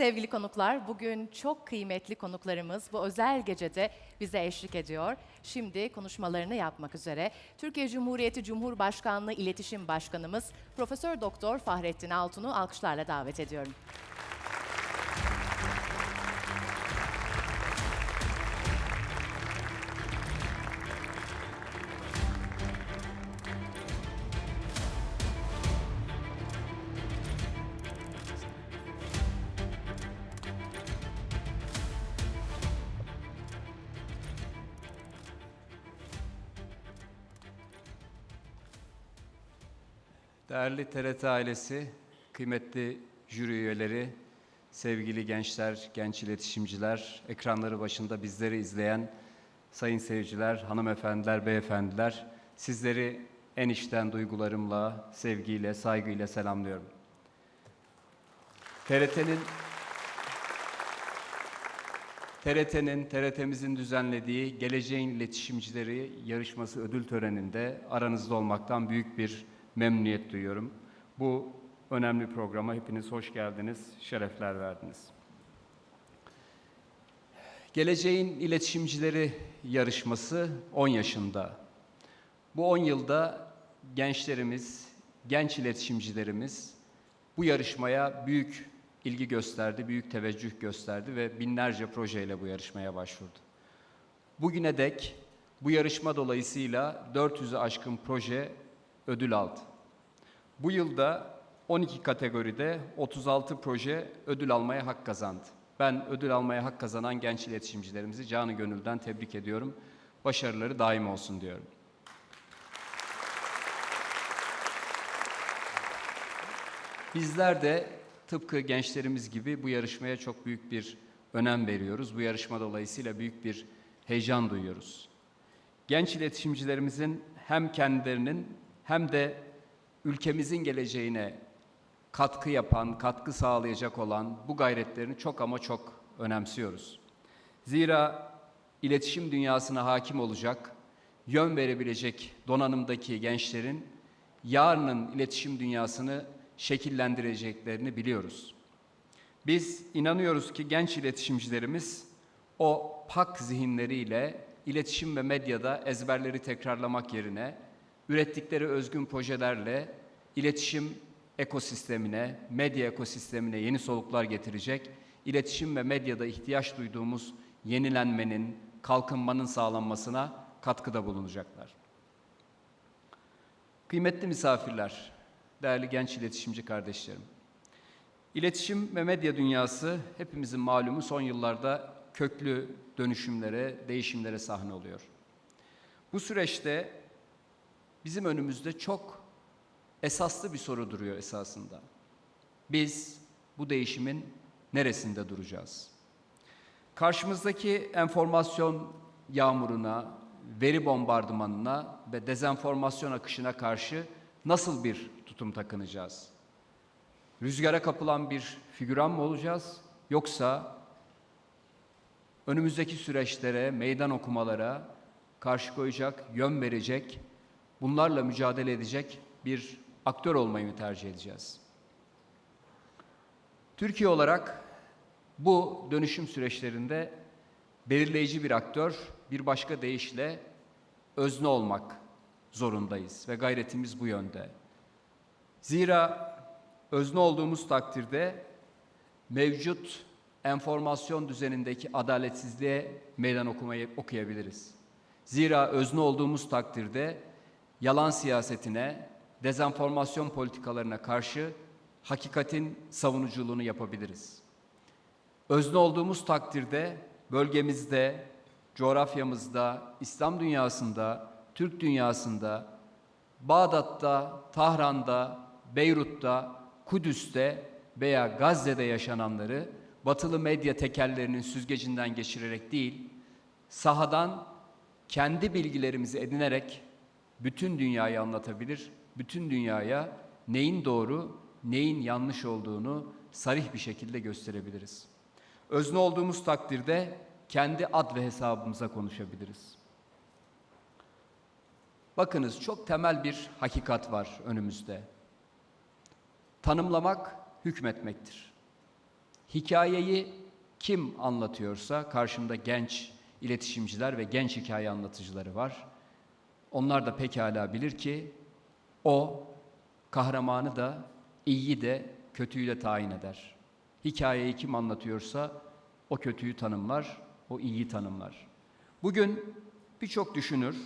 Sevgili konuklar, bugün çok kıymetli konuklarımız bu özel gecede bize eşlik ediyor. Şimdi konuşmalarını yapmak üzere Türkiye Cumhuriyeti Cumhurbaşkanlığı İletişim Başkanımız Profesör Doktor Fahrettin Altun'u alkışlarla davet ediyorum. Değerli TRT ailesi, kıymetli jüri üyeleri, sevgili gençler, genç iletişimciler, ekranları başında bizleri izleyen sayın seyirciler, hanımefendiler, beyefendiler, sizleri en içten duygularımla, sevgiyle, saygıyla selamlıyorum. TRT'nin TRT'nin, TRT'mizin düzenlediği Geleceğin İletişimcileri yarışması ödül töreninde aranızda olmaktan büyük bir memnuniyet duyuyorum. Bu önemli programa hepiniz hoş geldiniz, şerefler verdiniz. Geleceğin İletişimcileri yarışması 10 yaşında. Bu 10 yılda gençlerimiz, genç iletişimcilerimiz bu yarışmaya büyük ilgi gösterdi, büyük teveccüh gösterdi ve binlerce projeyle bu yarışmaya başvurdu. Bugüne dek bu yarışma dolayısıyla 400'ü aşkın proje ödül aldı. Bu yılda 12 kategoride 36 proje ödül almaya hak kazandı. Ben ödül almaya hak kazanan genç iletişimcilerimizi canı gönülden tebrik ediyorum. Başarıları daim olsun diyorum. Bizler de tıpkı gençlerimiz gibi bu yarışmaya çok büyük bir önem veriyoruz. Bu yarışma dolayısıyla büyük bir heyecan duyuyoruz. Genç iletişimcilerimizin hem kendilerinin hem de ülkemizin geleceğine katkı yapan, katkı sağlayacak olan bu gayretlerini çok ama çok önemsiyoruz. Zira iletişim dünyasına hakim olacak, yön verebilecek donanımdaki gençlerin yarının iletişim dünyasını şekillendireceklerini biliyoruz. Biz inanıyoruz ki genç iletişimcilerimiz o pak zihinleriyle iletişim ve medyada ezberleri tekrarlamak yerine ürettikleri özgün projelerle iletişim ekosistemine, medya ekosistemine yeni soluklar getirecek, iletişim ve medyada ihtiyaç duyduğumuz yenilenmenin, kalkınmanın sağlanmasına katkıda bulunacaklar. Kıymetli misafirler, değerli genç iletişimci kardeşlerim. İletişim ve medya dünyası hepimizin malumu son yıllarda köklü dönüşümlere, değişimlere sahne oluyor. Bu süreçte bizim önümüzde çok esaslı bir soru duruyor esasında. Biz bu değişimin neresinde duracağız? Karşımızdaki enformasyon yağmuruna, veri bombardımanına ve dezenformasyon akışına karşı nasıl bir tutum takınacağız? Rüzgara kapılan bir figüran mı olacağız? Yoksa önümüzdeki süreçlere, meydan okumalara karşı koyacak, yön verecek, bunlarla mücadele edecek bir aktör olmayı mı tercih edeceğiz? Türkiye olarak bu dönüşüm süreçlerinde belirleyici bir aktör, bir başka deyişle özne olmak zorundayız ve gayretimiz bu yönde. Zira özne olduğumuz takdirde mevcut enformasyon düzenindeki adaletsizliğe meydan okumayı okuyabiliriz. Zira özne olduğumuz takdirde yalan siyasetine, dezenformasyon politikalarına karşı hakikatin savunuculuğunu yapabiliriz. Özne olduğumuz takdirde bölgemizde, coğrafyamızda, İslam dünyasında, Türk dünyasında, Bağdat'ta, Tahran'da, Beyrut'ta, Kudüs'te veya Gazze'de yaşananları batılı medya tekellerinin süzgecinden geçirerek değil, sahadan kendi bilgilerimizi edinerek bütün dünyayı anlatabilir, bütün dünyaya neyin doğru, neyin yanlış olduğunu sarih bir şekilde gösterebiliriz. Özne olduğumuz takdirde kendi ad ve hesabımıza konuşabiliriz. Bakınız çok temel bir hakikat var önümüzde. Tanımlamak hükmetmektir. hikayeyi kim anlatıyorsa karşımda genç iletişimciler ve genç hikaye anlatıcıları var. Onlar da pekala bilir ki o kahramanı da iyiyi de kötüyü de tayin eder. Hikayeyi kim anlatıyorsa o kötüyü tanımlar, o iyiyi tanımlar. Bugün birçok düşünür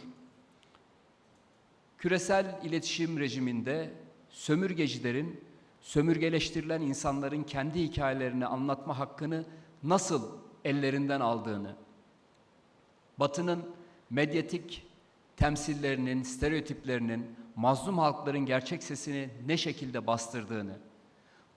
küresel iletişim rejiminde sömürgecilerin sömürgeleştirilen insanların kendi hikayelerini anlatma hakkını nasıl ellerinden aldığını, Batı'nın medyatik temsillerinin, stereotiplerinin mazlum halkların gerçek sesini ne şekilde bastırdığını,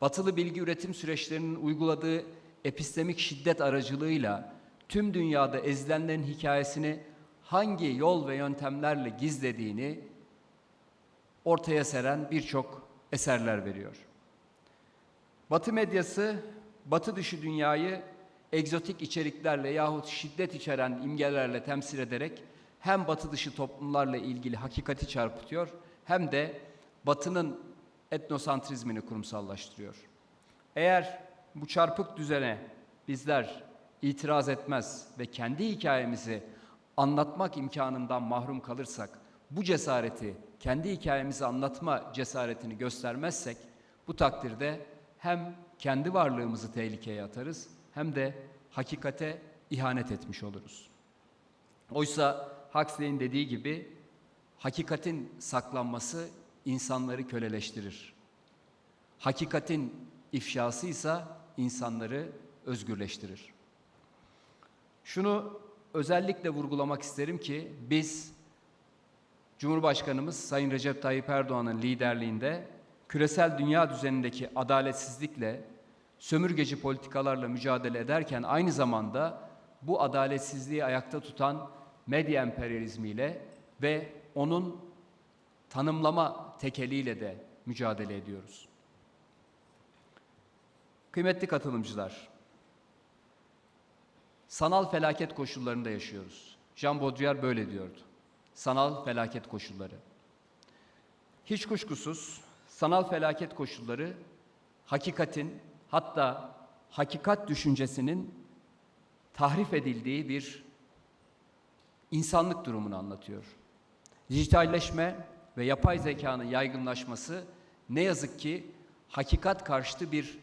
Batılı bilgi üretim süreçlerinin uyguladığı epistemik şiddet aracılığıyla tüm dünyada ezilenlerin hikayesini hangi yol ve yöntemlerle gizlediğini ortaya seren birçok eserler veriyor. Batı medyası, batı dışı dünyayı egzotik içeriklerle yahut şiddet içeren imgelerle temsil ederek hem batı dışı toplumlarla ilgili hakikati çarpıtıyor hem de batının etnosantrizmini kurumsallaştırıyor. Eğer bu çarpık düzene bizler itiraz etmez ve kendi hikayemizi anlatmak imkanından mahrum kalırsak, bu cesareti, kendi hikayemizi anlatma cesaretini göstermezsek, bu takdirde hem kendi varlığımızı tehlikeye atarız hem de hakikate ihanet etmiş oluruz. Oysa Huxley'in dediği gibi hakikatin saklanması insanları köleleştirir. Hakikatin ifşası ise insanları özgürleştirir. Şunu özellikle vurgulamak isterim ki biz Cumhurbaşkanımız Sayın Recep Tayyip Erdoğan'ın liderliğinde küresel dünya düzenindeki adaletsizlikle, sömürgeci politikalarla mücadele ederken aynı zamanda bu adaletsizliği ayakta tutan medya emperyalizmiyle ve onun tanımlama tekeliyle de mücadele ediyoruz. Kıymetli katılımcılar, sanal felaket koşullarında yaşıyoruz. Jean Baudrillard böyle diyordu. Sanal felaket koşulları. Hiç kuşkusuz sanal felaket koşulları hakikatin hatta hakikat düşüncesinin tahrif edildiği bir insanlık durumunu anlatıyor. Dijitalleşme ve yapay zekanın yaygınlaşması ne yazık ki hakikat karşıtı bir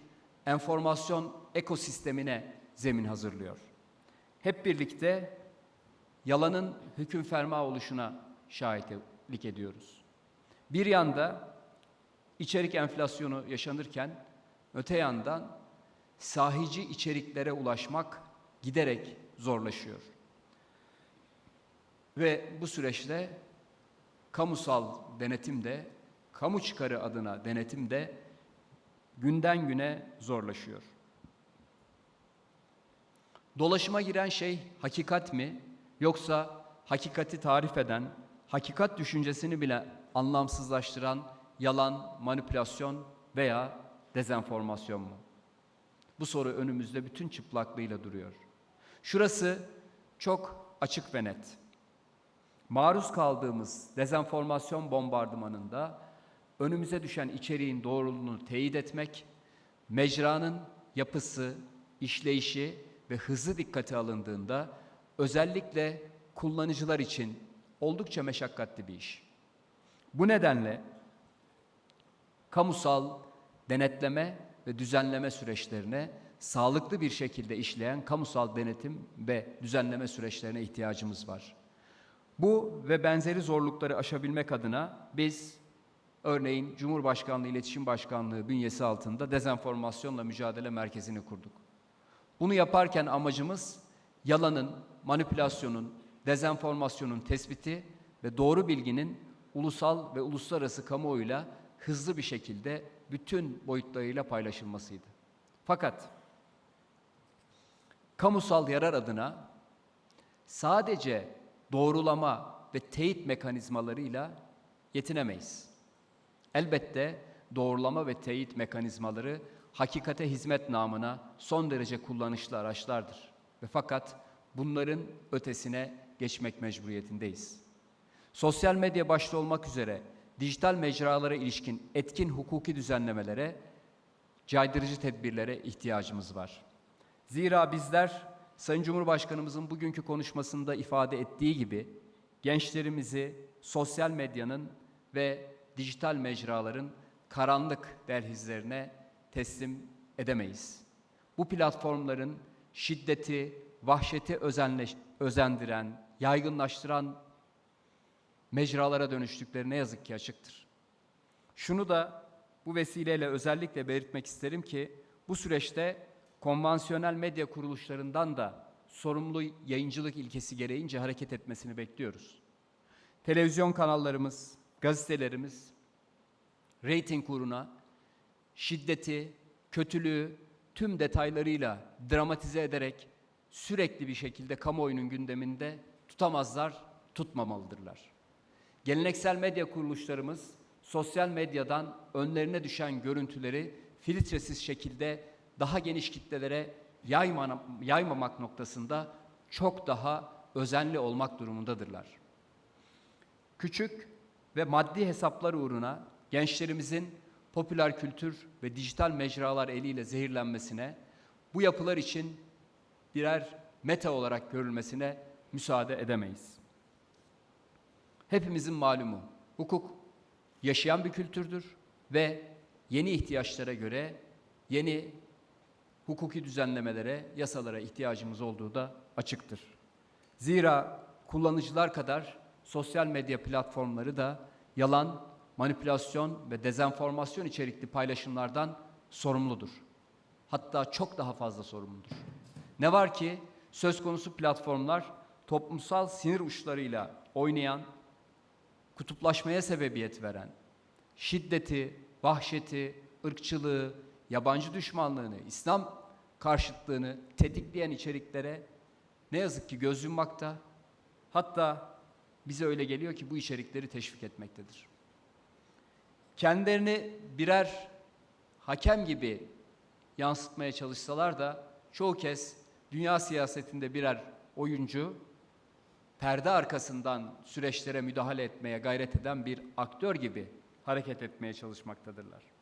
enformasyon ekosistemine zemin hazırlıyor. Hep birlikte yalanın hüküm ferma oluşuna şahitlik ediyoruz. Bir yanda içerik enflasyonu yaşanırken öte yandan sahici içeriklere ulaşmak giderek zorlaşıyor. Ve bu süreçte kamusal denetim de, kamu çıkarı adına denetim de günden güne zorlaşıyor. Dolaşıma giren şey hakikat mi yoksa hakikati tarif eden, hakikat düşüncesini bile anlamsızlaştıran yalan, manipülasyon veya dezenformasyon mu? Bu soru önümüzde bütün çıplaklığıyla duruyor. Şurası çok açık ve net. Maruz kaldığımız dezenformasyon bombardımanında önümüze düşen içeriğin doğruluğunu teyit etmek, mecranın yapısı, işleyişi ve hızı dikkate alındığında özellikle kullanıcılar için oldukça meşakkatli bir iş. Bu nedenle kamusal denetleme ve düzenleme süreçlerine sağlıklı bir şekilde işleyen kamusal denetim ve düzenleme süreçlerine ihtiyacımız var. Bu ve benzeri zorlukları aşabilmek adına biz örneğin Cumhurbaşkanlığı İletişim Başkanlığı bünyesi altında dezenformasyonla mücadele merkezini kurduk. Bunu yaparken amacımız yalanın, manipülasyonun, dezenformasyonun tespiti ve doğru bilginin ulusal ve uluslararası kamuoyuyla hızlı bir şekilde bütün boyutlarıyla paylaşılmasıydı. Fakat kamusal yarar adına sadece doğrulama ve teyit mekanizmalarıyla yetinemeyiz. Elbette doğrulama ve teyit mekanizmaları hakikate hizmet namına son derece kullanışlı araçlardır. Ve fakat bunların ötesine geçmek mecburiyetindeyiz. Sosyal medya başta olmak üzere dijital mecralara ilişkin etkin hukuki düzenlemelere caydırıcı tedbirlere ihtiyacımız var. Zira bizler Sayın Cumhurbaşkanımızın bugünkü konuşmasında ifade ettiği gibi gençlerimizi sosyal medyanın ve dijital mecraların karanlık dehlizlerine teslim edemeyiz. Bu platformların şiddeti, vahşeti özenleş, özendiren, yaygınlaştıran mecralara dönüştükleri ne yazık ki açıktır. Şunu da bu vesileyle özellikle belirtmek isterim ki bu süreçte konvansiyonel medya kuruluşlarından da sorumlu yayıncılık ilkesi gereğince hareket etmesini bekliyoruz. Televizyon kanallarımız, gazetelerimiz reyting uğruna şiddeti, kötülüğü tüm detaylarıyla dramatize ederek sürekli bir şekilde kamuoyunun gündeminde tutamazlar, tutmamalıdırlar. Geleneksel medya kuruluşlarımız sosyal medyadan önlerine düşen görüntüleri filtresiz şekilde daha geniş kitlelere yayma, yaymamak noktasında çok daha özenli olmak durumundadırlar. Küçük ve maddi hesaplar uğruna gençlerimizin popüler kültür ve dijital mecralar eliyle zehirlenmesine, bu yapılar için birer meta olarak görülmesine müsaade edemeyiz. Hepimizin malumu, hukuk yaşayan bir kültürdür ve yeni ihtiyaçlara göre yeni hukuki düzenlemelere, yasalara ihtiyacımız olduğu da açıktır. Zira kullanıcılar kadar sosyal medya platformları da yalan, manipülasyon ve dezenformasyon içerikli paylaşımlardan sorumludur. Hatta çok daha fazla sorumludur. Ne var ki söz konusu platformlar toplumsal sinir uçlarıyla oynayan, kutuplaşmaya sebebiyet veren, şiddeti, vahşeti, ırkçılığı, yabancı düşmanlığını, İslam karşıtlığını tetikleyen içeriklere ne yazık ki göz yummakta. Hatta bize öyle geliyor ki bu içerikleri teşvik etmektedir. Kendilerini birer hakem gibi yansıtmaya çalışsalar da çoğu kez dünya siyasetinde birer oyuncu, perde arkasından süreçlere müdahale etmeye gayret eden bir aktör gibi hareket etmeye çalışmaktadırlar.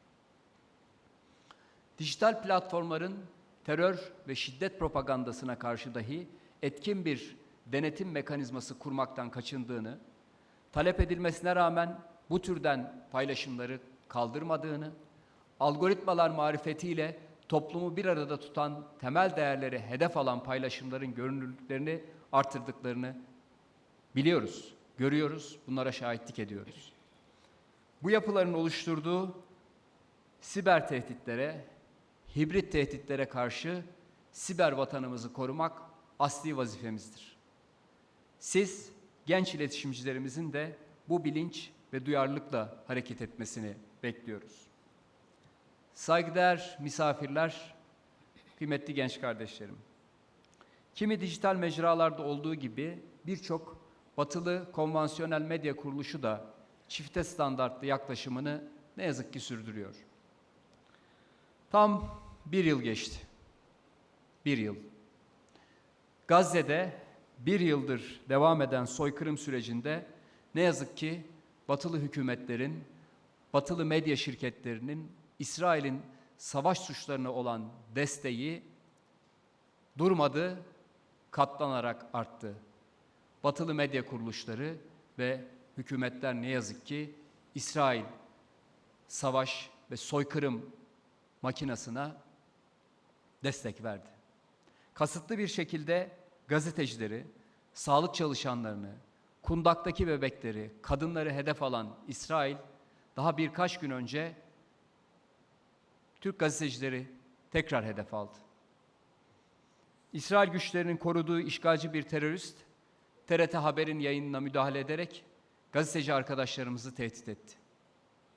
Dijital platformların terör ve şiddet propagandasına karşı dahi etkin bir denetim mekanizması kurmaktan kaçındığını, talep edilmesine rağmen bu türden paylaşımları kaldırmadığını, algoritmalar marifetiyle toplumu bir arada tutan temel değerleri hedef alan paylaşımların görünürlüklerini artırdıklarını biliyoruz, görüyoruz, bunlara şahitlik ediyoruz. Bu yapıların oluşturduğu siber tehditlere, hibrit tehditlere karşı siber vatanımızı korumak asli vazifemizdir. Siz genç iletişimcilerimizin de bu bilinç ve duyarlılıkla hareket etmesini bekliyoruz. Saygıdeğer misafirler, kıymetli genç kardeşlerim. Kimi dijital mecralarda olduğu gibi birçok batılı konvansiyonel medya kuruluşu da çifte standartlı yaklaşımını ne yazık ki sürdürüyor. Tam bir yıl geçti. Bir yıl. Gazze'de bir yıldır devam eden soykırım sürecinde ne yazık ki batılı hükümetlerin, batılı medya şirketlerinin İsrail'in savaş suçlarına olan desteği durmadı, katlanarak arttı. Batılı medya kuruluşları ve hükümetler ne yazık ki İsrail savaş ve soykırım makinasına destek verdi. Kasıtlı bir şekilde gazetecileri, sağlık çalışanlarını, kundaktaki bebekleri, kadınları hedef alan İsrail daha birkaç gün önce Türk gazetecileri tekrar hedef aldı. İsrail güçlerinin koruduğu işgalci bir terörist TRT Haber'in yayınına müdahale ederek gazeteci arkadaşlarımızı tehdit etti.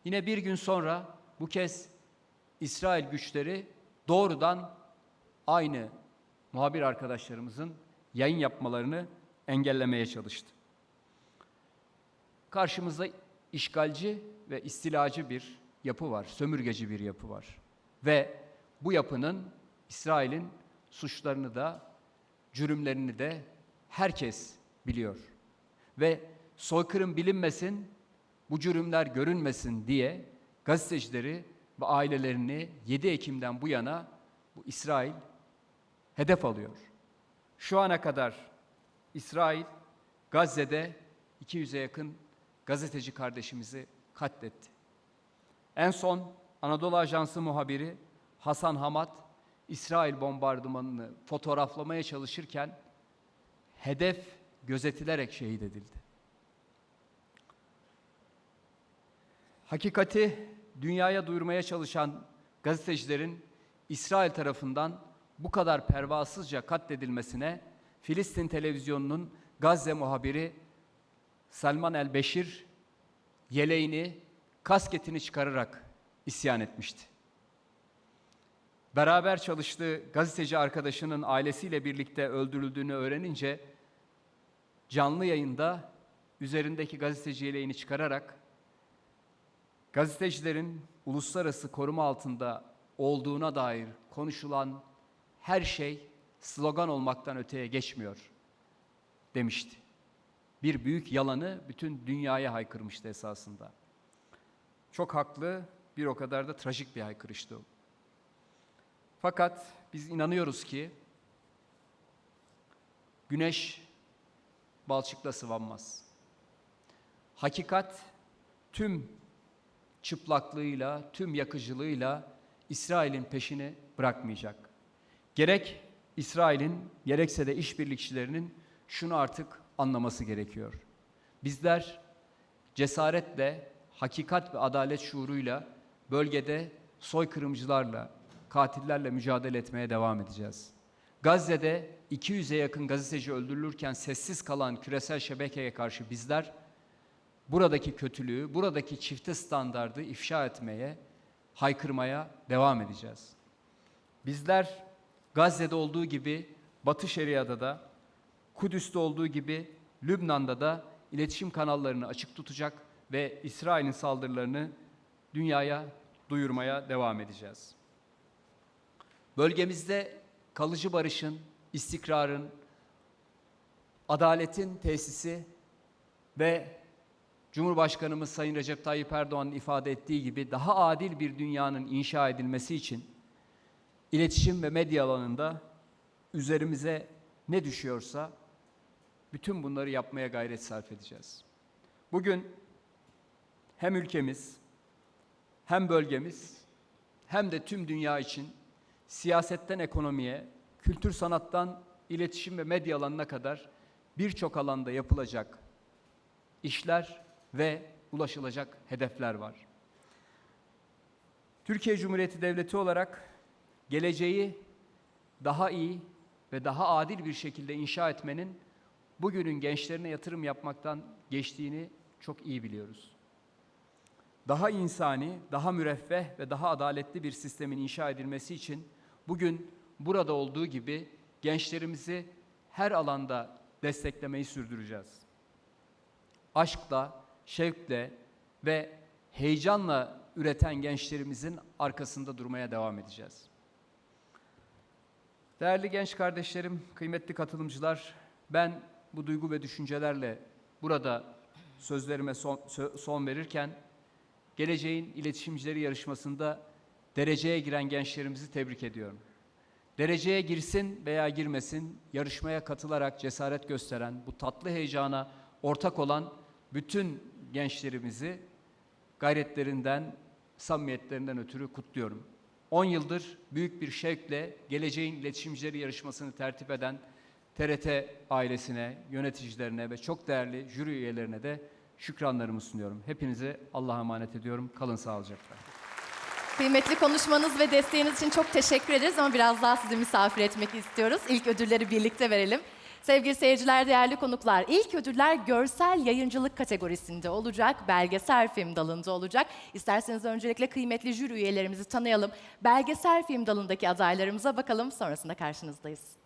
Yine bir gün sonra bu kez İsrail güçleri doğrudan aynı muhabir arkadaşlarımızın yayın yapmalarını engellemeye çalıştı. Karşımızda işgalci ve istilacı bir yapı var, sömürgeci bir yapı var. Ve bu yapının İsrail'in suçlarını da, cürümlerini de herkes biliyor. Ve soykırım bilinmesin, bu cürümler görünmesin diye gazetecileri ve ailelerini 7 Ekim'den bu yana bu İsrail hedef alıyor. Şu ana kadar İsrail Gazze'de 200'e yakın gazeteci kardeşimizi katletti. En son Anadolu Ajansı muhabiri Hasan Hamad İsrail bombardımanını fotoğraflamaya çalışırken hedef gözetilerek şehit edildi. Hakikati dünyaya duyurmaya çalışan gazetecilerin İsrail tarafından bu kadar pervasızca katledilmesine Filistin televizyonunun Gazze muhabiri Salman el-Beşir yeleğini, kasketini çıkararak isyan etmişti. Beraber çalıştığı gazeteci arkadaşının ailesiyle birlikte öldürüldüğünü öğrenince canlı yayında üzerindeki gazeteci yeleğini çıkararak gazetecilerin uluslararası koruma altında olduğuna dair konuşulan her şey slogan olmaktan öteye geçmiyor demişti. Bir büyük yalanı bütün dünyaya haykırmıştı esasında. Çok haklı, bir o kadar da trajik bir haykırıştı. Fakat biz inanıyoruz ki güneş balçıkla sıvanmaz. Hakikat tüm çıplaklığıyla, tüm yakıcılığıyla İsrail'in peşini bırakmayacak. Gerek İsrail'in gerekse de işbirlikçilerinin şunu artık anlaması gerekiyor. Bizler cesaretle, hakikat ve adalet şuuruyla bölgede soykırımcılarla, katillerle mücadele etmeye devam edeceğiz. Gazze'de 200'e yakın gazeteci öldürülürken sessiz kalan küresel şebekeye karşı bizler buradaki kötülüğü, buradaki çifte standardı ifşa etmeye, haykırmaya devam edeceğiz. Bizler Gazze'de olduğu gibi Batı Şeria'da da, Kudüs'te olduğu gibi Lübnan'da da iletişim kanallarını açık tutacak ve İsrail'in saldırılarını dünyaya duyurmaya devam edeceğiz. Bölgemizde kalıcı barışın, istikrarın, adaletin tesisi ve Cumhurbaşkanımız Sayın Recep Tayyip Erdoğan'ın ifade ettiği gibi daha adil bir dünyanın inşa edilmesi için iletişim ve medya alanında üzerimize ne düşüyorsa bütün bunları yapmaya gayret sarf edeceğiz. Bugün hem ülkemiz hem bölgemiz hem de tüm dünya için siyasetten ekonomiye, kültür sanattan iletişim ve medya alanına kadar birçok alanda yapılacak işler ve ulaşılacak hedefler var. Türkiye Cumhuriyeti Devleti olarak geleceği daha iyi ve daha adil bir şekilde inşa etmenin bugünün gençlerine yatırım yapmaktan geçtiğini çok iyi biliyoruz. Daha insani, daha müreffeh ve daha adaletli bir sistemin inşa edilmesi için bugün burada olduğu gibi gençlerimizi her alanda desteklemeyi sürdüreceğiz. Aşkla, şevkle ve heyecanla üreten gençlerimizin arkasında durmaya devam edeceğiz. Değerli genç kardeşlerim, kıymetli katılımcılar, ben bu duygu ve düşüncelerle burada sözlerime son, son verirken geleceğin iletişimcileri yarışmasında dereceye giren gençlerimizi tebrik ediyorum. Dereceye girsin veya girmesin, yarışmaya katılarak cesaret gösteren, bu tatlı heyecana ortak olan bütün gençlerimizi gayretlerinden, samimiyetlerinden ötürü kutluyorum. 10 yıldır büyük bir şevkle geleceğin iletişimcileri yarışmasını tertip eden TRT ailesine, yöneticilerine ve çok değerli jüri üyelerine de şükranlarımı sunuyorum. Hepinize Allah'a emanet ediyorum. Kalın sağlıcakla. Kıymetli konuşmanız ve desteğiniz için çok teşekkür ederiz ama biraz daha sizi misafir etmek istiyoruz. İlk ödülleri birlikte verelim. Sevgili seyirciler, değerli konuklar, ilk ödüller görsel yayıncılık kategorisinde olacak, belgesel film dalında olacak. İsterseniz öncelikle kıymetli jüri üyelerimizi tanıyalım. Belgesel film dalındaki adaylarımıza bakalım, sonrasında karşınızdayız.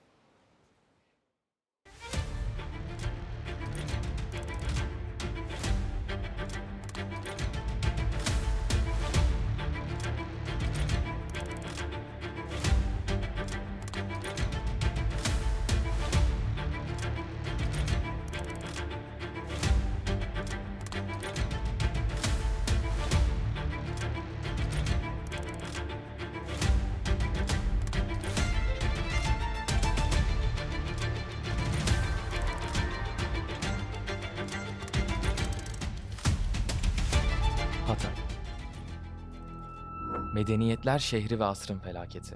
Medeniyetler şehri ve asrın felaketi.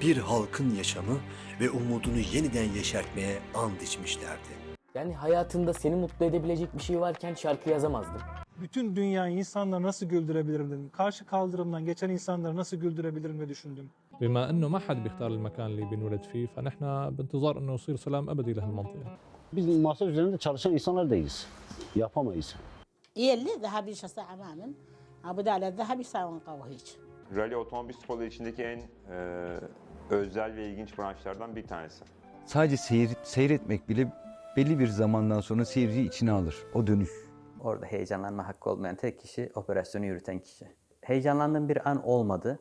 bir halkın yaşamı ve umudunu yeniden yeşertmeye and içmişlerdi. Yani hayatında seni mutlu edebilecek bir şey varken şarkı yazamazdım. bütün dünyayı insanları nasıl güldürebilirim dedim. Karşı kaldırımdan geçen insanları nasıl güldürebilirim diye düşündüm. بما انه ما حد بيختار المكان اللي بنولد فيه فنحن بانتظار انه يصير سلام ابدي لهالمنطقه Biz masa üzerinde çalışan insanlar değiliz. Yapamayız. يلي ذهب يشا ساعة مامن أبو دالة الذهب يساوي قوهيج Rally otomobil sporları içindeki en e, özel ve ilginç branşlardan bir tanesi. Sadece seyir, seyretmek bile belli bir zamandan sonra seyirciyi içine alır. O dönüş. Orada heyecanlanma hakkı olmayan tek kişi operasyonu yürüten kişi. Heyecanlandığım bir an olmadı.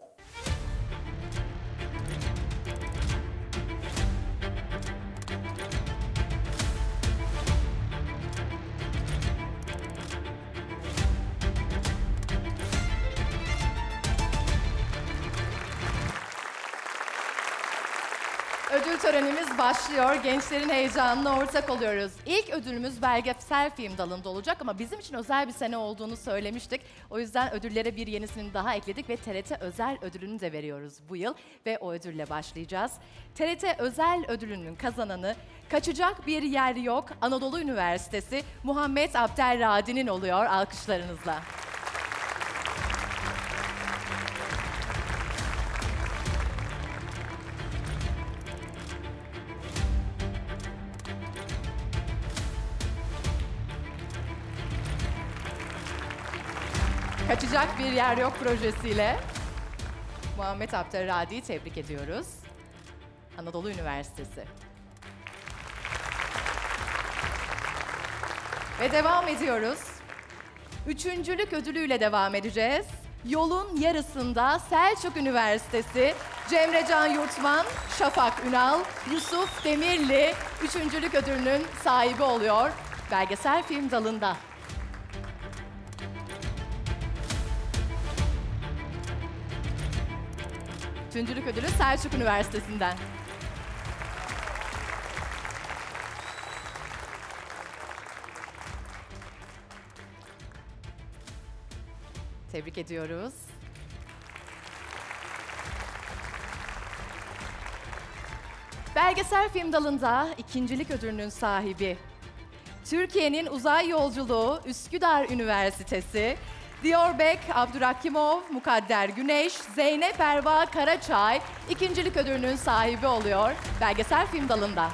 Başlıyor. Gençlerin heyecanına ortak oluyoruz. İlk ödülümüz belgesel film dalında olacak ama bizim için özel bir sene olduğunu söylemiştik. O yüzden ödüllere bir yenisini daha ekledik ve TRT özel ödülünü de veriyoruz bu yıl ve o ödülle başlayacağız. TRT özel ödülünün kazananı Kaçacak Bir Yer Yok Anadolu Üniversitesi Muhammed Abdelradi'nin oluyor alkışlarınızla. Kaçacak bir yer yok projesiyle Muhammed Abdelradi'yi tebrik ediyoruz. Anadolu Üniversitesi. Ve devam ediyoruz. Üçüncülük ödülüyle devam edeceğiz. Yolun yarısında Selçuk Üniversitesi, Cemrecan Yurtman, Şafak Ünal, Yusuf Demirli üçüncülük ödülünün sahibi oluyor. Belgesel film dalında. Üçüncülük ödülü Selçuk Üniversitesi'nden. Tebrik ediyoruz. Belgesel film dalında ikincilik ödülünün sahibi. Türkiye'nin uzay yolculuğu Üsküdar Üniversitesi, Diorbek Abdurrahimov, Mukadder Güneş, Zeynep Erva Karaçay ikincilik ödülünün sahibi oluyor belgesel film dalında.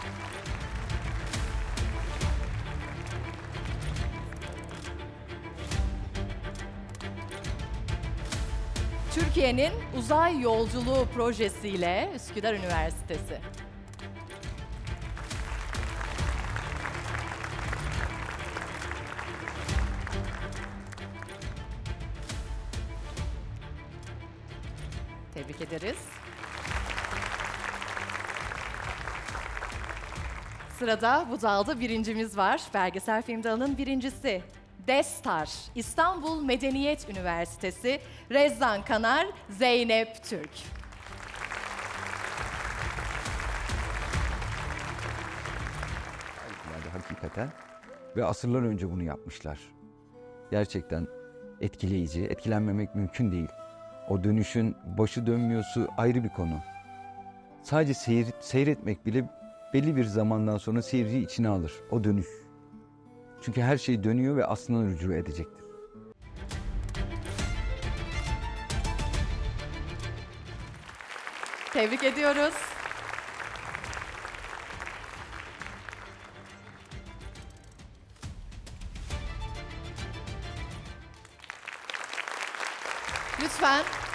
Türkiye'nin uzay yolculuğu projesiyle Üsküdar Üniversitesi. Ederiz. Sırada bu dalda birincimiz var. Belgesel film dalının birincisi. Destar, İstanbul Medeniyet Üniversitesi, Rezzan Kanar, Zeynep Türk. Hakikaten. Ve asırlar önce bunu yapmışlar. Gerçekten etkileyici. Etkilenmemek mümkün değil. O dönüşün başı dönmüyorsu ayrı bir konu. Sadece seyir, seyretmek bile belli bir zamandan sonra seyirciyi içine alır. O dönüş. Çünkü her şey dönüyor ve aslında rücu edecektir. Tebrik ediyoruz.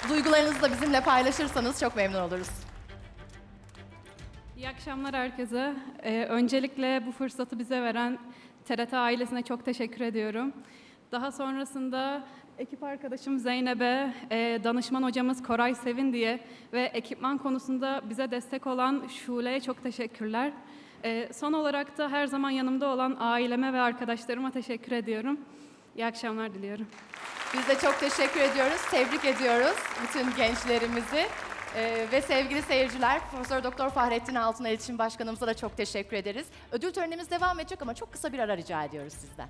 Duygularınızı da bizimle paylaşırsanız çok memnun oluruz. İyi akşamlar herkese. Ee, öncelikle bu fırsatı bize veren TRT ailesine çok teşekkür ediyorum. Daha sonrasında ekip arkadaşım Zeynep'e, e, danışman hocamız Koray Sevin diye ve ekipman konusunda bize destek olan Şule'ye çok teşekkürler. Ee, son olarak da her zaman yanımda olan aileme ve arkadaşlarıma teşekkür ediyorum. İyi akşamlar diliyorum. Biz de çok teşekkür ediyoruz, tebrik ediyoruz bütün gençlerimizi. Ee, ve sevgili seyirciler, Profesör Doktor Fahrettin Altınel için başkanımıza da çok teşekkür ederiz. Ödül törenimiz devam edecek ama çok kısa bir ara rica ediyoruz sizden.